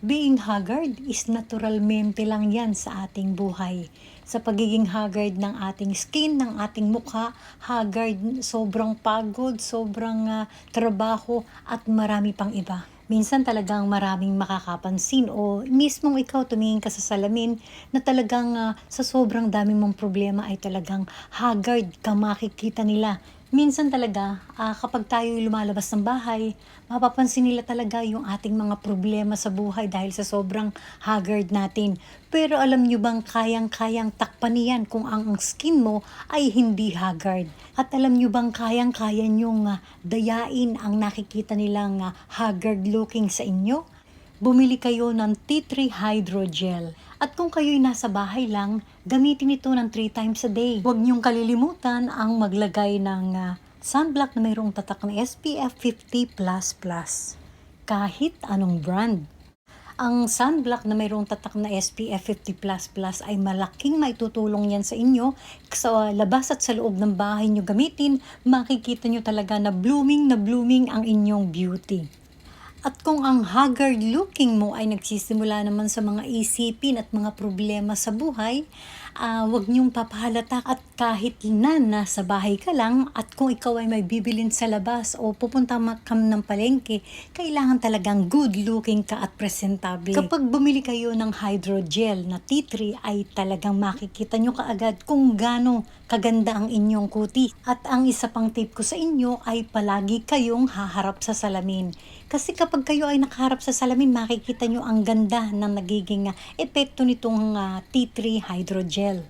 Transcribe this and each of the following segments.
being haggard is naturalmente lang yan sa ating buhay. Sa pagiging haggard ng ating skin, ng ating mukha, haggard, sobrang pagod, sobrang ah, trabaho, at marami pang iba. Minsan talagang maraming makakapansin o mismong ikaw tumingin ka sa salamin na talagang ah, sa sobrang dami mong problema ay talagang haggard ka makikita nila. Minsan talaga, ah, kapag tayo lumalabas ng bahay, mapapansin nila talaga yung ating mga problema sa buhay dahil sa sobrang haggard natin. Pero alam nyo bang kayang-kayang takpan niyan kung ang skin mo ay hindi haggard? At alam nyo bang kayang-kaya nyong ah, dayain ang nakikita nilang ah, haggard looking sa inyo? bumili kayo ng tea tree hydrogel. At kung kayo'y nasa bahay lang, gamitin ito ng 3 times a day. Huwag niyong kalilimutan ang maglagay ng ah, sunblock na mayroong tatak na SPF 50++. Kahit anong brand. Ang sunblock na mayroong tatak na SPF 50++ ay malaking maitutulong yan sa inyo. Sa labas at sa loob ng bahay nyo gamitin, makikita nyo talaga na blooming na blooming ang inyong beauty. At kung ang haggard looking mo ay nagsisimula naman sa mga isipin at mga problema sa buhay, ah, huwag niyong papahalata at kahit na nasa bahay ka lang at kung ikaw ay may bibilin sa labas o pupunta ma- ka ng palengke, kailangan talagang good looking ka at presentable. Kapag bumili kayo ng hydrogel na tea tree ay talagang makikita nyo kaagad kung gaano kaganda ang inyong kuti. At ang isa pang tip ko sa inyo ay palagi kayong haharap sa salamin. Kasi kapag kayo ay nakaharap sa salamin, makikita nyo ang ganda ng nagiging ah, epekto nitong ah, tea tree hydrogel.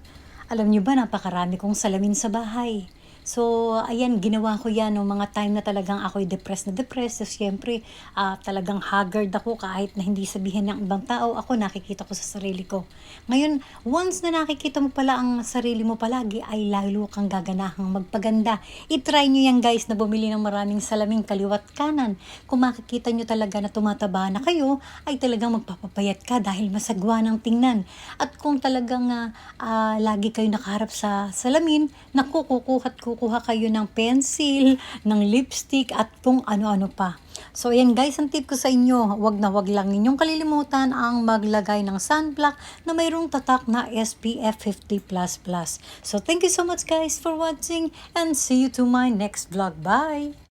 Alam nyo ba, napakarami kong salamin sa bahay. So, ayan, ginawa ko yan ng mga time na talagang ako'y depressed na depressed. So, siyempre, ah, talagang haggard ako kahit na hindi sabihin ng ibang tao, ako nakikita ko sa sarili ko. Ngayon, once na nakikita mo pala ang sarili mo palagi, ay lalo kang gaganahang magpaganda. I-try nyo yan guys na bumili ng maraming salamin kaliwat kanan. Kung makikita nyo talaga na tumataba na kayo, ay talagang magpapapayat ka dahil masagwa ng tingnan. At kung talagang ah, ah, lagi kayo nakaharap sa salamin, naku, kukuha't kukuha kayo ng pencil, ng lipstick, at kung ano-ano pa. So, ayan guys, ang tip ko sa inyo, wag na wag lang ninyong kalilimutan ang maglagay ng sunblock na mayroong tatak na SPF 50++. So, thank you so much guys for watching and see you to my next vlog. Bye!